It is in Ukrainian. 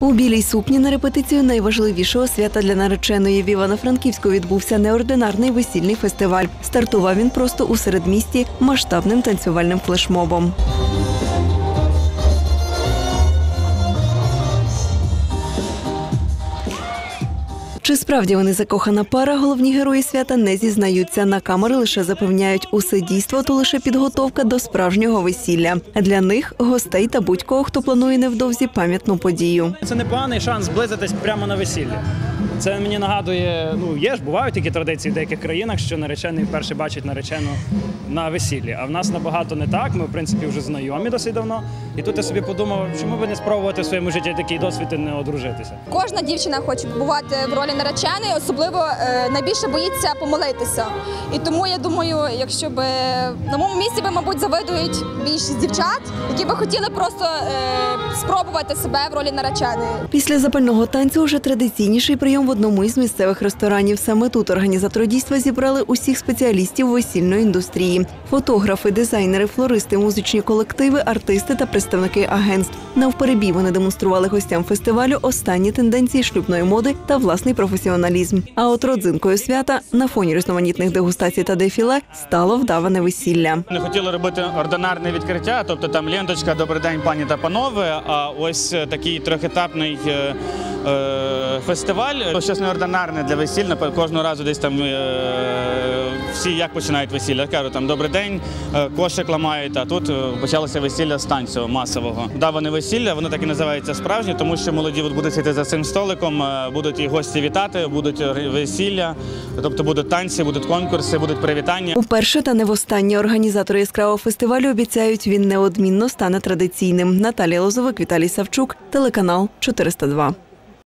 У білій сукні на репетицію найважливішого свята для нареченої в Івано-Франківську відбувся неординарний весільний фестиваль. Стартував він просто у середмісті масштабним танцювальним флешмобом. Чи справді вони закохана пара, головні герої свята не зізнаються. На камери лише запевняють, усе дійство то лише підготовка до справжнього весілля. Для них гостей та будь-кого, хто планує невдовзі пам'ятну подію. Це непоганий шанс зблизитись прямо на весіллі. Це мені нагадує, ну є ж бувають такі традиції в деяких країнах, що наречений вперше бачить наречену на весіллі. А в нас набагато не так. Ми, в принципі, вже знайомі досить давно. І тут я собі подумав, чому би не спробувати в своєму житті такий досвід і не одружитися. Кожна дівчина хоче побувати в ролі нареченої, особливо е, найбільше боїться помилитися. І тому я думаю, якщо би на моєму місці би, мабуть, завидують більшість дівчат, які би хотіли просто е, спробувати себе в ролі нареченої. Після запального танцю вже традиційніший прийом в одному із місцевих ресторанів. Саме тут організатори дійства зібрали усіх спеціалістів весільної індустрії: фотографи, дизайнери, флористи, музичні колективи, артисти та представники агентств. Навперебій вони демонстрували гостям фестивалю останні тенденції шлюбної моди та власний професіоналізм. А от родзинкою свята на фоні різноманітних дегустацій та дефіле стало вдаване весілля. Не хотіли робити ординарне відкриття, тобто там ленточка Добрий день, пані та панове. А ось такий трьохетапний е, е, фестиваль. Ну, Щось неординарне для весіль. Кожного разу десь там е, всі як починають весілля. Кажуть, там добрий день, е, кошик ламають. А тут е, почалося весілля з танцю масового. Даване весілля, воно так і називається справжнє, тому що молоді будуть сидіти за цим столиком, будуть і гості вітати, будуть весілля, тобто будуть танці, будуть конкурси, будуть привітання. Уперше та не востаннє організатори яскравого фестивалю обіцяють, він неодмінно стане традиційним. Наталія Лозовик, Віталій Савчук, телеканал 402.